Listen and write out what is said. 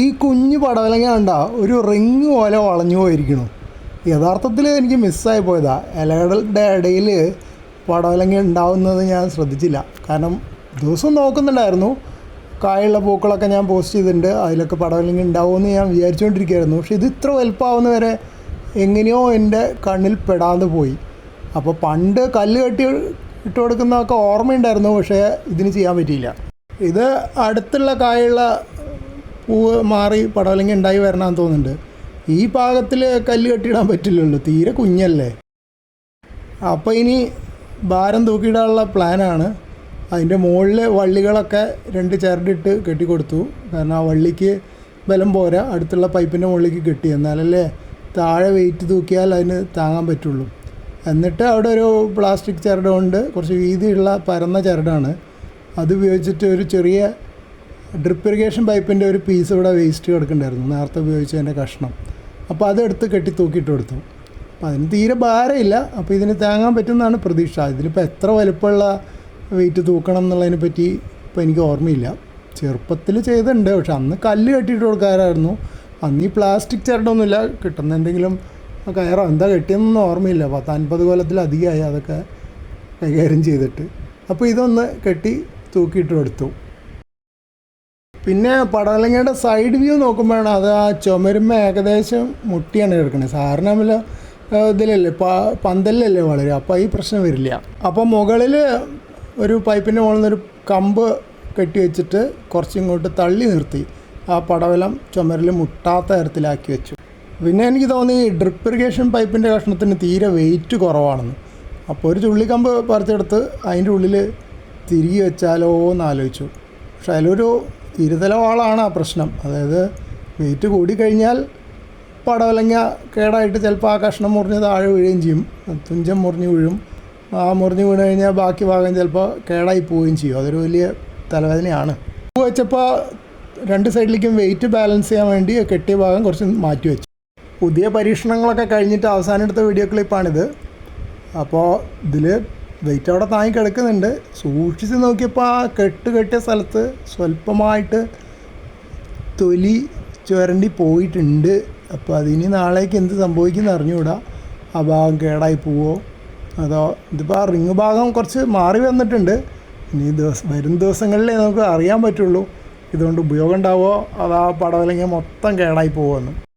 ഈ കുഞ്ഞു പടവലങ്ങ കണ്ട ഒരു റിങ് പോലെ വളഞ്ഞു പോയിരിക്കണു. യഥാർത്ഥത്തിൽ എനിക്ക് മിസ്സായി പോയതാ. ഇലകളുടെ ഇടയിൽ പടവലങ്ങ ഉണ്ടാവുന്നത് ഞാൻ ശ്രദ്ധിച്ചില്ല. കാരണം ദിവസം നോക്കുന്നുണ്ടായിരുന്നു. കായുള്ള പൂക്കളൊക്കെ ഞാൻ പോസ്റ്റ് ചെയ്തിട്ടുണ്ട്. അതിലൊക്കെ പടവലങ്ങ ഉണ്ടാവുമെന്ന് ഞാൻ വിചാരിച്ചുകൊണ്ടിരിക്കുകയായിരുന്നു പക്ഷെ ഇത് ഇത്ര വലുപ്പമാവുന്ന വരെ എങ്ങനെയോ എന്റെ കണ്ണിൽ പെടാതെ പോയി. അപ്പോൾ പണ്ട് കല്ല് കെട്ടി ഇട്ട് കൊടുക്കുന്നതൊക്കെ ഓർമ്മയുണ്ടായിരുന്നു. പക്ഷേ ഇതിന് ചെയ്യാൻ പറ്റിയില്ല. ഇത് അടുത്തുള്ള കായുള്ള മാറി പടവലങ്ങ ഉണ്ടായി വരണമെന്ന് തോന്നുന്നുണ്ട്. ഈ പാകത്തിൽ കല്ല് കെട്ടിയിടാൻ പറ്റില്ലല്ലോ തീരെ കുഞ്ഞല്ലേ. അപ്പോൾ ഇനി ഭാരം തൂക്കിയിടാനുള്ള പ്ലാനാണ് അതിന്റെ മുകളിൽ വള്ളികളൊക്കെ രണ്ട് ചിരടിട്ട് കെട്ടിക്കൊടുത്തു. കാരണം ആ വള്ളിക്ക് ബലം പോരാ അടുത്തുള്ള പൈപ്പിന്റെ മുകളിലേക്ക് കെട്ടി. എന്നാലല്ലേ താഴെ വെയിറ്റ് തൂക്കിയാൽ അതിന് താങ്ങാൻ പറ്റുള്ളൂ. എന്നിട്ട് അവിടെ ഒരു പ്ലാസ്റ്റിക് ചിരട് കൊണ്ട് കുറച്ച് വീതിയുള്ള പരന്ന ചരടാണ്. അത് ഉപയോഗിച്ചിട്ട് ഒരു ചെറിയ ഡ്രിപ്പ് ഇറിഗേഷൻ പൈപ്പിന്റെ ഒരു പീസ് ഇവിടെ വേസ്റ്റ് കിടക്കുന്നുണ്ടായിരുന്നു. നേരത്തെ ഉപയോഗിച്ചതിന്റെ കഷ്ണം. അപ്പോൾ അതെടുത്ത് കെട്ടി തൂക്കിയിട്ട് കൊടുത്തു. അപ്പോൾ അതിന് തീരെ ഭാരമില്ല. അപ്പോൾ ഇതിന് താങ്ങാൻ പറ്റുമെന്നാണ് പ്രതീക്ഷ. ഇതിലിപ്പോൾ എത്ര വലുപ്പമുള്ള വെയിറ്റ് തൂക്കണം എന്നുള്ളതിനെ പറ്റി ഇപ്പോൾ എനിക്ക് ഓർമ്മയില്ല. ചെറുപ്പത്തിൽ ചെയ്തിട്ടുണ്ട്. പക്ഷെ അന്ന് കല്ല് കെട്ടിയിട്ട് കൊടുക്കാറായിരുന്നു. അന്ന് ഈ പ്ലാസ്റ്റിക് ചിരട്ടൊന്നുമില്ല കിട്ടുന്ന എന്തെങ്കിലും കയറോ എന്താ കെട്ടിയെന്നൊന്നും ഓർമ്മയില്ല. പത്ത് അൻപത് കൊല്ലത്തിലധികമായി അതൊക്കെ കൈകാര്യം ചെയ്തിട്ട്. അപ്പോൾ ഇതൊന്ന് കെട്ടി തൂക്കിയിട്ട് കൊടുത്തു. പിന്നെ പടവലങ്ങയുടെ സൈഡ് വ്യൂ നോക്കുമ്പോഴാണ് അത് ആ ചുമരുമ്മ ഏകദേശം മുട്ടിയാണ് കിടക്കുന്നത്. സാറിന് നമ്മൾ ഇതിലല്ലേ പ പന്തലിലല്ലേ വളരെ അപ്പോൾ ഈ പ്രശ്നം വരില്ല. അപ്പോൾ മുകളിൽ ഒരു പൈപ്പിന്റെ മുകളിൽ നിന്നൊരു കമ്പ് കെട്ടി വെച്ചിട്ട് കുറച്ചിങ്ങോട്ട് തള്ളി നിർത്തി. ആ പടവലം ചുമരിൽ മുട്ടാത്ത തരത്തിലാക്കി വെച്ചു. പിന്നെ എനിക്ക് തോന്നി ഡ്രിപ്പ് ഇറിഗേഷൻ പൈപ്പിന്റെ കഷ്ണത്തിന് തീരെ വെയിറ്റ് കുറവാണെന്ന്. അപ്പോൾ ഒരു ചുള്ളിക്കമ്പ് പറിച്ചെടുത്ത് അതിന്റെ ഉള്ളിൽ തിരികെ വെച്ചാലോ എന്ന് ആലോചിച്ചു. പക്ഷെ അതിലൊരു ഇരുതല വാളാണ് ആ പ്രശ്നം. അതായത് വെയിറ്റ് കൂടിക്കഴിഞ്ഞാൽ പടവലങ്ങ കേടായിട്ട് ചിലപ്പോൾ ആ കഷ്ണം മുറിഞ്ഞ് താഴെ വീഴുകയും ചെയ്യും. തുഞ്ചം മുറിഞ്ഞ് വീഴും. ആ മുറിഞ്ഞ് വീണ് കഴിഞ്ഞാൽ ബാക്കി ഭാഗം ചിലപ്പോൾ കേടായി പോവുകയും ചെയ്യും. അതൊരു വലിയ തലവേദനയാണ്. പൂ വെച്ചപ്പോൾ രണ്ട് സൈഡിലേക്കും വെയിറ്റ് ബാലൻസ് ചെയ്യാൻ വേണ്ടി കെട്ടിയ ഭാഗം കുറച്ച് മാറ്റി വെച്ചു. പുതിയ പരീക്ഷണങ്ങളൊക്കെ കഴിഞ്ഞിട്ട് അവസാനം എടുത്ത വീഡിയോ ക്ലിപ്പാണിത്. അപ്പോൾ ഇതിൽ വെയിറ്റ് അവിടെ താങ്ങി കിടക്കുന്നുണ്ട്. സൂക്ഷിച്ച് നോക്കിയപ്പോൾ ആ കെട്ട് കെട്ടിയ സ്ഥലത്ത് സ്വല്പമായിട്ട് തൊലി ചുരണ്ടി പോയിട്ടുണ്ട്. അപ്പോൾ അതിന് നാളേക്ക് എന്ത് സംഭവിക്കുമെന്ന് അറിഞ്ഞുകൂടാ. ആ ഭാഗം കേടായി പോവോ? അതോ ഇതിപ്പോൾ ആ റിങ് ഭാഗം കുറച്ച് മാറി വന്നിട്ടുണ്ട്. ഇനി ദിവസം വരും ദിവസങ്ങളിലേ നമുക്ക് അറിയാൻ പറ്റുള്ളൂ. ഇതുകൊണ്ട് ഉപയോഗം ഉണ്ടാവുമോ അതോ പടവലങ്ങ മൊത്തം കേടായി പോകുമെന്ന്